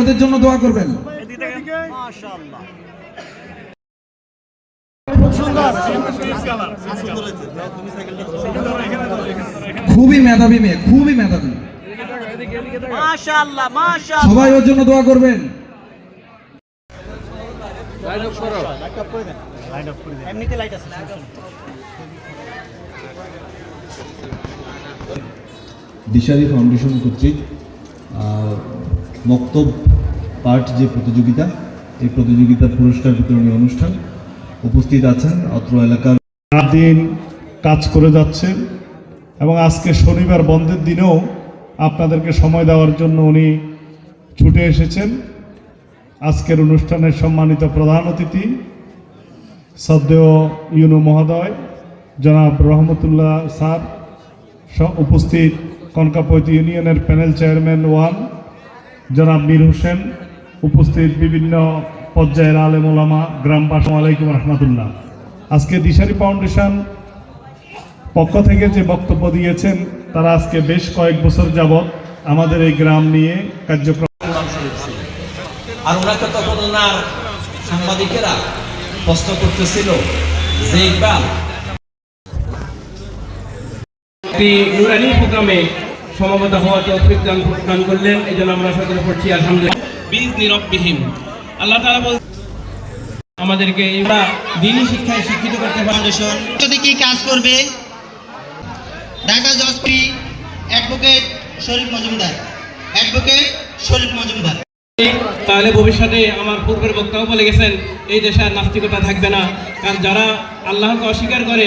ওদের জন্য দোয়া করবেন। খুবই মেধাবী মেয়ে খুবই মেধাবী। মাশাআল্লাহ মাশাআল্লাহ। সবাই ওর জন্য দোয়া করবেন। এমনিতে লাইট আছে দিশারি ফাউন্ডেশন কর্তৃক মক্তব পাঠ যে প্রতিযোগিতা, এই প্রতিযোগিতার পুরস্কার বিতরণী অনুষ্ঠান উপস্থিত আছেন অত্র এলাকার দিন কাজ করে যাচ্ছেন এবং আজকে শনিবার বন্ধের দিনেও আপনাদেরকে সময় দেওয়ার জন্য উনি ছুটে এসেছেন। আজকের অনুষ্ঠানের সম্মানিত প্রধান অতিথি সদ্দেয় ইউনু মহোদয়, জনাব রহমতুল্লাহ স্যার উপস্থিত কনকাপতি ইউনিয়নের প্যানেল চেয়ারম্যান ওয়ান জনাব মীর হোসেন উপস্থিত বিভিন্ন পর্যায়ের আলেম ওলামা গ্রামবাসী আলাইকুম রহমতুল্লাহ। আজকে দিশারি ফাউন্ডেশন পক্ষ থেকে যে বক্তব্য দিয়েছেন তারা আজকে বেশ কয়েক বছর যাবৎ আমাদের এই গ্রাম নিয়ে কার্যক্রম আর ওনাকে তখন ওনার সাংবাদিকেরা প্রশ্ন করতেছিল যে ইকবাল একটি নুরানি প্রোগ্রামে সমবেত হওয়ার তৌফিক দান দান করলেন। এই জন্য আমরা সকলে পড়ছি আলহামদুলিল্লাহ। বীজ নিরববিহীন আল্লাহ তাআলা বল আমাদেরকে আমরা দিনী শিক্ষায় শিক্ষিত করতে ফাউন্ডেশন যদি কি কাজ করবে ঢাকা জজপি অ্যাডভোকেট শরীফ মজুমদার। অ্যাডভোকেট শরীফ মজুমদার। তাহলে ভবিষ্যতে আমার পূর্বের বক্তাও বলে গেছেন এই দেশে আর নাস্তিকতা থাকবে না। কারণ যারা আল্লাহকে অস্বীকার করে